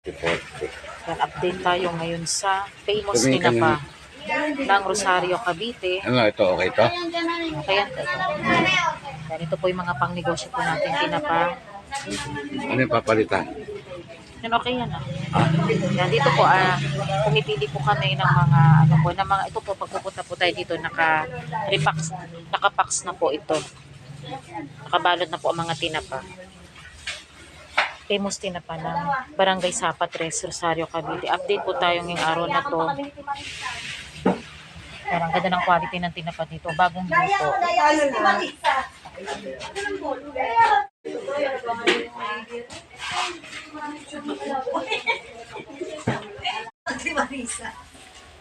Yan, update tayo ngayon sa famous Tumingin ka tinapa ng Rosario, Cavite. Ano ito? Okay ito? Kaya, yan, ito po yung mga pangnegosyo po natin tinapa. Ano yung papalitan? Yan, okay yan ah. Yan, dito po, ah, pumipili po kami ng mga, ano po, ng mga, ito po, pagpupunta po tayo dito, naka, repax, nakapax na po ito. Nakabalot na po ang mga tinapa. Famous tinapa ng Barangay Sapa Tres, Rosario, Cavite. Update po tayo ngayong araw na to. Pero ang ganda ng quality ng tinapa dito. Bagong luto.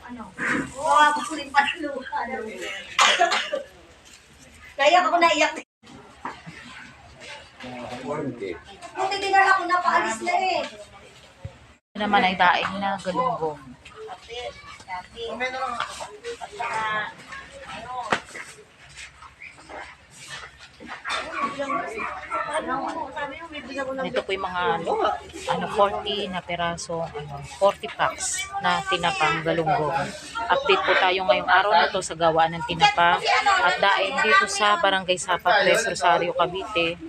Ano? Wow, ako rin panaluha. Kaya ako naiyak. Buti dinala ko na paalis na eh. Ito naman ay daing na galunggong. Ito po yung mga ano 40 na peraso, ano 40 packs na tinapang galunggong. Update po tayo ngayong araw na to sa gawaan ng tinapa at daing dito sa Barangay Sapa Tres Rosario Cavite.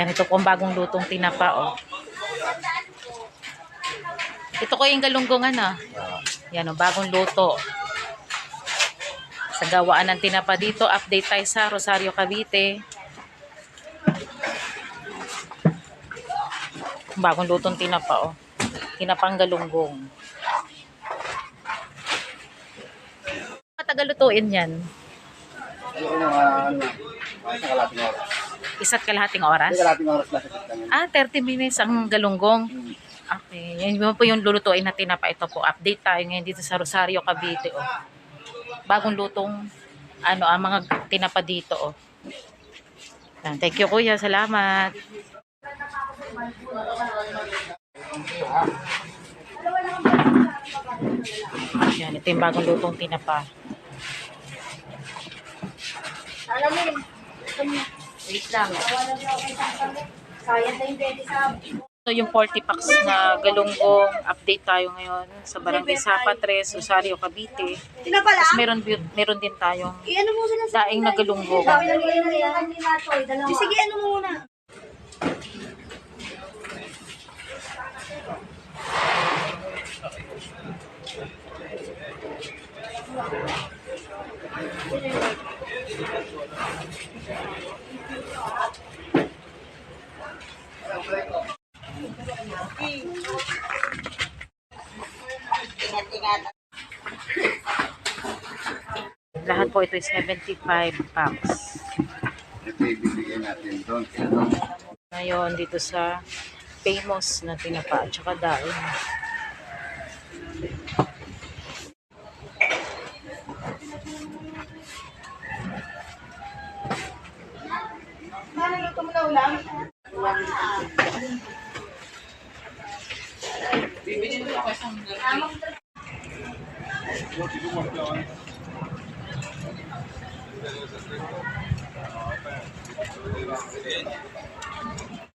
Yan, ito po ang bagong lutong tinapa, oh. Ito ko yung galunggong, ano. Yan, oh, bagong luto. Sa gawaan ng tinapa dito, update tayo sa Rosario, Cavite. Bagong lutong tinapa, oh. Tinapang galunggong. Matagal lutuin yan. Ano ano, oras. Isa't kalahating oras. Sa kalating oras. Ah, 30 minutes ang galunggong. Okay. Yan po yung lulutuin na tinapa. Ito po, update tayo ngayon dito sa Rosario, Cavite. Oh. Bagong lutong, ano, ang mga tinapa dito. Oh. Yan. Thank you, kuya. Salamat. Yan, ito yung bagong lutong tinapa. Alam mo, wait lang. Sayang na yung pwede sa... Ito yung 40 packs na galunggong. Update tayo ngayon sa Barangay Sapa 3, Rosario, Cavite. Tapos meron, meron din tayong sila sa... daing na galunggong. Sige, ano mo muna. Lahat po ito is 75 packs. Ito natin doon. Ano? Ngayon dito sa famous na tinapa at saka daon. Naluluto mo na ulam? Bibili mo ako isang Thank you.